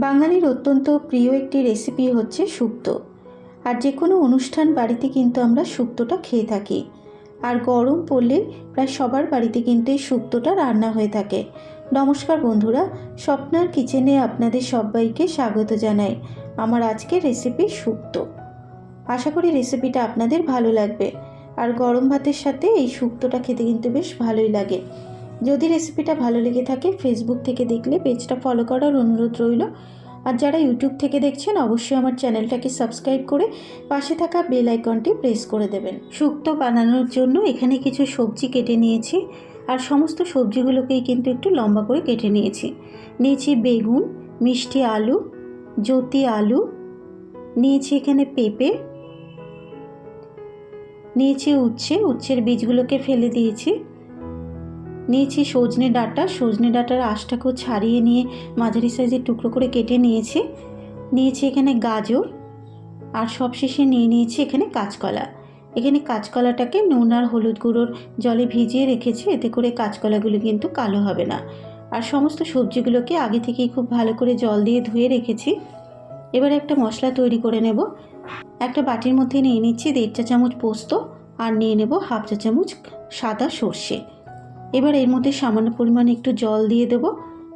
বাঙালির অত্যন্ত প্রিয় একটি রেসিপি হচ্ছে শুক্তো। আর যে কোনো অনুষ্ঠান বাড়িতে কিন্তু আমরা শুক্তোটা খেয়ে থাকি। আর গরম পড়লে প্রায় সবার বাড়িতে কিন্তু এই শুক্তোটা রান্না হয়ে থাকে। নমস্কার বন্ধুরা, স্বপ্নার কিচেনে আপনাদের সবাইকে স্বাগত জানাই আমার আজকের রেসিপি শুক্তো। আশা করি রেসিপিটা আপনাদের ভালো লাগবে। আর গরম ভাতের সাথে এই শুক্তোটা খেতে কিন্তু বেশ ভালোই লাগে। যদি রেসিপিটা ভালো লেগে থাকে ফেসবুক থেকে দেখলে পেজটা ফলো করার অনুরোধ রইল। আর যারা ইউটিউব থেকে দেখছেন, অবশ্যই আমার চ্যানেলটাকে সাবস্ক্রাইব করে পাশে থাকা বেল আইকনটি প্রেস করে দেবেন। শুক্তো বানানোর জন্য এখানে কিছু সবজি কেটে নিয়েছি। আর সমস্ত সবজিগুলোকেই কিন্তু একটু লম্বা করে কেটে নিয়েছি। নিয়েছি বেগুন, মিষ্টি আলু, জ্যোতি আলু, নিয়েছি এখানে পেঁপে, নিয়েছি উচ্ছে, উচ্ছের বীজগুলোকে ফেলে দিয়েছি। নিয়েছি সজনে ডাঁটা। সজনে ডাঁটার আঁশটাকেও ছাড়িয়ে নিয়ে মাঝারি সাইজের টুকরো করে কেটে নিয়েছি। নিয়েছি এখানে গাজর। আর সবশেষে নিয়ে নিয়েছি এখানে কাঁচকলা। এখানে কাঁচকলাটাকে নুন আর হলুদ গুঁড়োর জলে ভিজিয়ে রেখেছি। এতে করে কাঁচকলাগুলো কিন্তু কালো হবে না। আর সমস্ত সবজিগুলোকে আগে থেকেই খুব ভালো করে জল দিয়ে ধুয়ে রেখেছি। এবার একটা মশলা তৈরি করে নেব। একটা বাটির মধ্যে নিয়ে নিচ্ছি দেড় চা চামচ পোস্ত। আর নিয়ে নেব হাফ চা চামচ সাদা সর্ষে। এবার এর মধ্যে সামান্য পরিমাণে একটু জল দিয়ে দেব।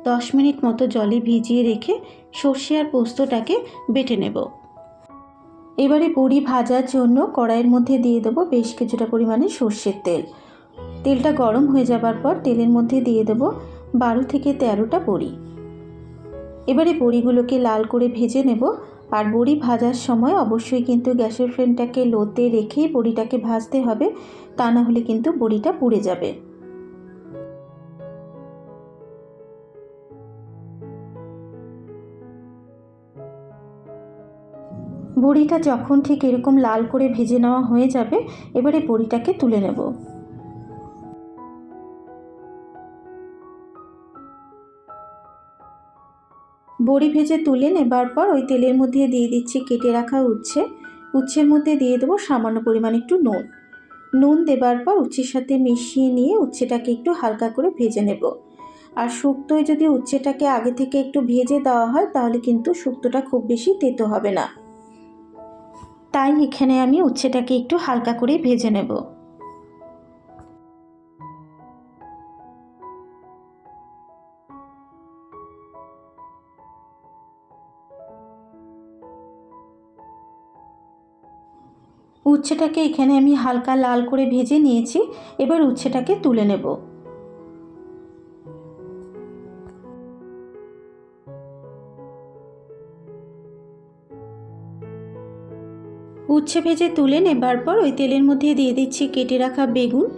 দশ মিনিট মতো জলে ভিজিয়ে রেখে সর্ষে আর পোস্তটাকে বেটে নেব। এবারে বড়ি ভাজার জন্য কড়াইয়ের মধ্যে দিয়ে দেবো বেশ কিছুটা পরিমাণে সর্ষের তেল। তেলটা গরম হয়ে যাবার পর তেলের মধ্যে দিয়ে দেবো বারো থেকে তেরোটা বড়ি। এবারে বড়িগুলোকে লাল করে ভেজে নেব। আর বড়ি ভাজার সময় অবশ্যই কিন্তু গ্যাসের ফ্লেমটাকে লোতে রেখেই বড়িটাকে ভাজতে হবে। তা না হলে কিন্তু বড়িটা পুড়ে যাবে। বড়িটা যখন ঠিক এরকম লাল করে ভেজে নেওয়া হয়ে যাবে, এবারে বড়িটাকে তুলে নেব। বড়ি ভেজে তুলে নেবার পর ওই তেলের মধ্যে দিয়ে দিচ্ছি কেটে রাখা উচ্ছে। উচ্ছের মধ্যে দিয়ে দেবো সামান্য পরিমাণ একটু নুন। নুন দেবার পর উচ্ছের সাথে মিশিয়ে নিয়ে উচ্ছেটাকে একটু হালকা করে ভেজে নেব। আর শুক্তোয় যদি উচ্ছেটাকে আগে থেকে একটু ভেজে দেওয়া হয়, তাহলে কিন্তু শুক্তোটা খুব বেশি তেতো হবে না। তাই এখানে আমি উচ্ছেটাকে একটু হালকা করে ভেজে নেব। উচ্ছেটাকে এখানে আমি হালকা লাল করে ভেজে নিয়েছি, এবার উচ্ছেটাকে তুলে নেব। উচ্ছে ভেজে তুলে নেবার পর ওই তেলের মধ্যে দিয়ে দিচ্ছি কেটে রাখা বেগুন।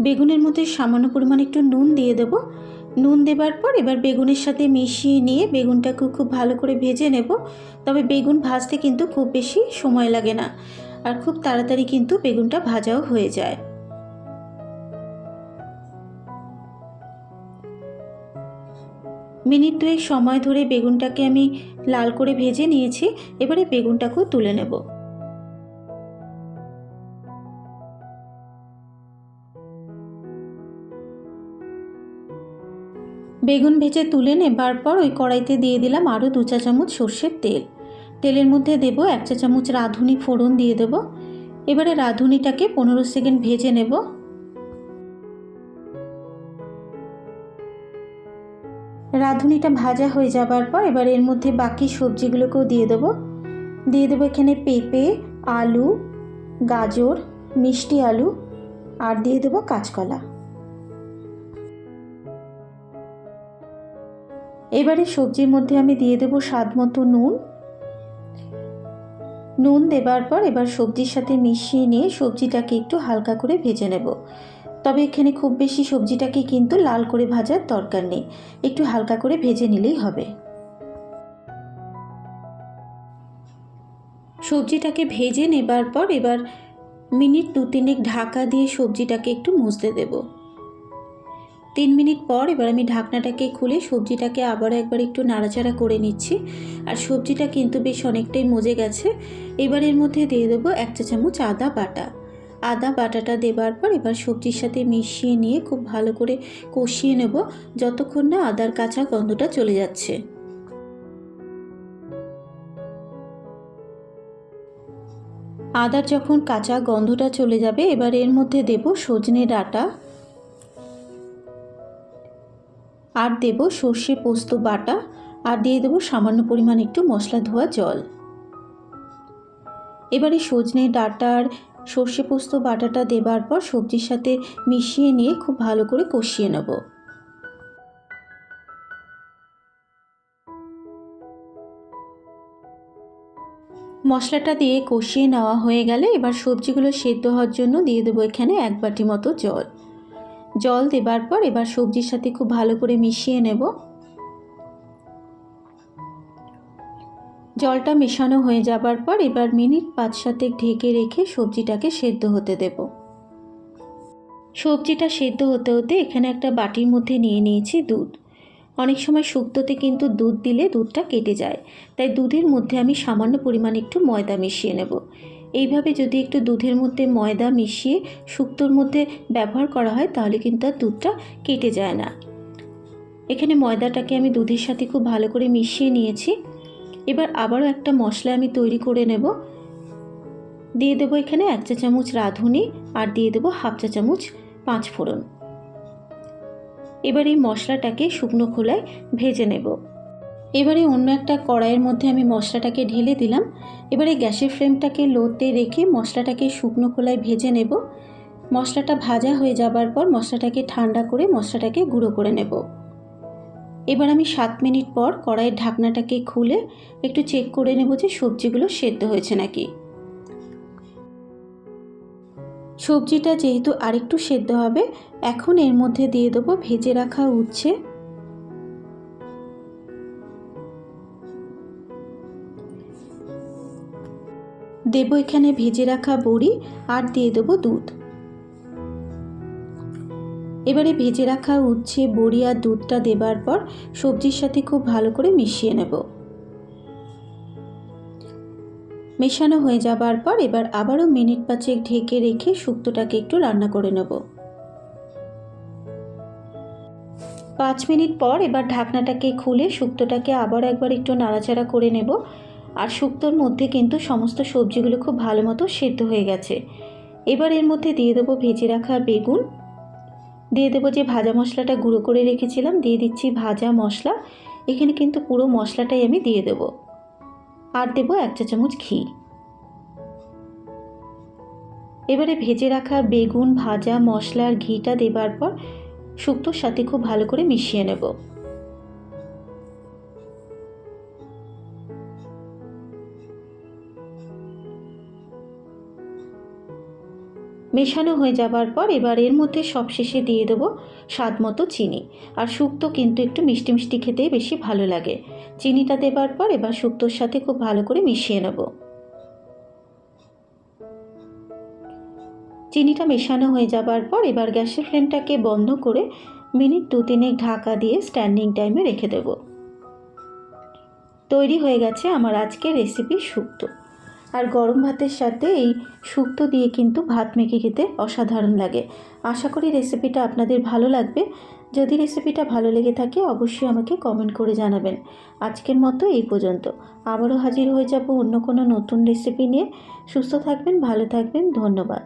বেগুনের মধ্যে সামান্য পরিমাণ একটু নুন দিয়ে দেব। নুন দেবার পর এবার বেগুনের সাথে মিশিয়ে নিয়ে বেগুনটাকে খুব ভালো করে ভেজে নেব। তবে বেগুন ভাজতে কিন্তু খুব বেশি সময় লাগে না আর খুব তাড়াতাড়ি কিন্তু বেগুনটা ভাজাও হয়ে যায়। মিনিট দুয়েক সময় ধরে বেগুনটাকে আমি লাল করে ভেজে নিয়েছি। এবারে বেগুনটাকেও তুলে নেব। বেগুন ভেজে তুলে নেবার পর ওই কড়াইতে দিয়ে দিলাম আরও দু চা চামচ সর্ষের তেল। তেলের মধ্যে দেব এক চা চামচ রাঁধুনি ফোড়ন দিয়ে দেব। এবারে রাঁধুনিটাকে পনেরো সেকেন্ড ভেজে নেব। রাঁধুনিটা ভাজা হয়ে যাবার পর এবার এর মধ্যে বাকি সবজিগুলোকেও দিয়ে দেবো। দিয়ে দেবো এখানে পেঁপে, আলু, গাজর, মিষ্টি আলু, আর দিয়ে দেবো কাঁচকলা। এবারে সবজির মধ্যে আমি দিয়ে দেবো স্বাদ মতো নুন। নুন দেবার পর এবার সবজির সাথে মিশিয়ে নিয়ে সবজিটাকে একটু হালকা করে ভেজে নেব। তবে এখানে খুব বেশি সবজিটাকে কিন্তু লাল করে ভাজার দরকার নেই। একটু হালকা করে ভেজে নিলেই হবে। সবজিটাকে ভেজে নেবার পর এবার মিনিট দু তিনেক ঢাকা দিয়ে সবজিটাকে একটু মুছতে দেবো। তিন মিনিট পর এবার আমি ঢাকনাটাকে খুলে সবজিটাকে আবার একবার একটু নাড়াচাড়া করে নিচ্ছি। আর সবজিটা কিন্তু বেশ অনেকটাই মজে গেছে। এবার এর মধ্যে দিয়ে দেবো এক চা চামচ আদা বাটা। আদা বাটাটা দেবার পর এবার সবজির সাথে মিশিয়ে নিয়ে খুব ভালো করে কষিয়ে নেব যতক্ষণ না আদার কাঁচা গন্ধটা চলে যাচ্ছে। আদার যখন কাঁচা গন্ধটা চলে যাবে এবার এর মধ্যে দেব সজনে ডাটা। আর দেব সর্ষে পোস্ত বাটা আর দিয়ে দেবো সামান্য পরিমাণ একটু মশলা ধোয়া জল। এবারে সজনে ডাঁটার সর্ষে পোস্ত বাটাটা দেবার পর সবজির সাথে মিশিয়ে নিয়ে খুব ভালো করে কষিয়ে নেব। মশলাটা দিয়ে কষিয়ে নেওয়া হয়ে গেলে এবার সবজিগুলো সেদ্ধ হওয়ার জন্য দিয়ে দেবো এখানে এক বাটি মতো জল। জল দেবার পর এবার সবজির সাথে খুব ভালো করে মিশিয়ে নেব। জলটা মেশানো হয়ে যাবার পর এবার মিনিট পাঁচ সাতেক ঢেকে রেখে সবজিটাকে সেদ্ধ হতে দেব। সবজিটা সেদ্ধ হতে হতে এখানে একটা বাটির মধ্যে নিয়ে নিয়েছি দুধ। অনেক সময় শুক্তোতে কিন্তু দুধ দিলে দুধটা কেটে যায়। তাই দুধের মধ্যে আমি সামান্য পরিমাণ একটু ময়দা মিশিয়ে নেব। এইভাবে যদি একটু দুধের মধ্যে ময়দা মিশিয়ে শুক্তোর মধ্যে ব্যবহার করা হয়, তাহলে কিন্তু আর দুধটা কেটে যায় না। এখানে ময়দাটাকে আমি দুধের সাথে খুব ভালো করে মিশিয়ে নিয়েছি। এবার আবারও একটা মশলা আমি তৈরি করে নেব। দিয়ে দেবো এখানে এক চা চামচ রাঁধুনি আর দিয়ে দেবো হাফ চা চামচ পাঁচ ফোড়ন। এবার এই মশলাটাকে শুকনো খোলায় ভেজে নেব। এবারে অন্য একটা কড়াইয়ের মধ্যে আমি মশলাটাকে ঢেলে দিলাম। এবারে গ্যাসের ফ্লেমটাকে লোতে রেখে মশলাটাকে শুকনো খোলায় ভেজে নেব। মশলাটা ভাজা হয়ে যাবার পর মশলাটাকে ঠান্ডা করে মশলাটাকে গুঁড়ো করে নেব। এবার আমি সাত মিনিট পর কড়াইয়ের ঢাকনাটাকে খুলে একটু চেক করে নেব যে সবজিগুলো সেদ্ধ হয়েছে নাকি। সবজিটা যেহেতু আরেকটু সেদ্ধ হবে, এখন এর মধ্যে দিয়ে দেবো ভেজে রাখা উচ্ছে। দেবো এখানে ভেজে রাখা বড়ি আর দিয়ে দেবো দুধ। এবারে ভেজে রাখা উচ্ছে, বড়ি আর দুধটা দেবার পর সবজির সাথে খুব ভালো করে মিশিয়ে নেব। মেশানো হয়ে যাবার পর এবার আবারও মিনিট পাঁচেক ঢেকে রেখে শুক্তোটাকে একটু রান্না করে নেব। পাঁচ মিনিট পর এবার ঢাকনাটাকে খুলে শুক্তোটাকে আবার একবার একটু নাড়াচাড়া করে নেব। আর শুক্তোর মধ্যে কিন্তু সমস্ত সবজিগুলো খুব ভালো মতো সেদ্ধ হয়ে গেছে। এবার এর মধ্যে দিয়ে দেবো ভেজে রাখা বেগুন। দিয়ে দেবো যে ভাজা মশলাটা গুঁড়ো করে রেখেছিলাম, দিয়ে দিচ্ছি ভাজা মশলা। এখানে কিন্তু পুরো মশলাটাই আমি দিয়ে দেব। আর দেবো এক চা চামচ ঘি। এবারে ভেজে রাখা বেগুন, ভাজা মশলা আর ঘিটা দেবার পর শুক্তোর সাথে খুব ভালো করে মিশিয়ে নেব। মেশানো হয়ে যাবার পর এবার এর মধ্যে সবশেষে দিয়ে দেবো স্বাদ মতো চিনি। আর শুক্তো কিন্তু একটু মিষ্টি মিষ্টি খেতে বেশি ভালো লাগে। চিনিটা দেবার পর এবার শুক্তোর সাথে খুব ভালো করে মিশিয়ে নেব। চিনিটা মেশানো হয়ে যাবার পর এবার গ্যাসের ফ্লেমটাকে বন্ধ করে মিনিট দু তিনেক ঢাকা দিয়ে স্ট্যান্ডিং টাইমে রেখে দেব। তৈরি হয়ে গেছে আমার আজকের রেসিপি শুক্তো। আর গরম ভাতের সাথে এই শুক্তো দিয়ে কিন্তু ভাত মেখে খেতে অসাধারণ লাগে। আশা করি রেসিপিটা আপনাদের ভালো লাগবে। যদি রেসিপিটা ভালো লেগে থাকে, অবশ্যই আমাকে কমেন্ট করে জানাবেন। আজকের মতো এই পর্যন্ত। আবারও হাজির হয়ে যাব অন্য কোনো নতুন রেসিপি নিয়ে। সুস্থ থাকবেন, ভালো থাকবেন, ধন্যবাদ।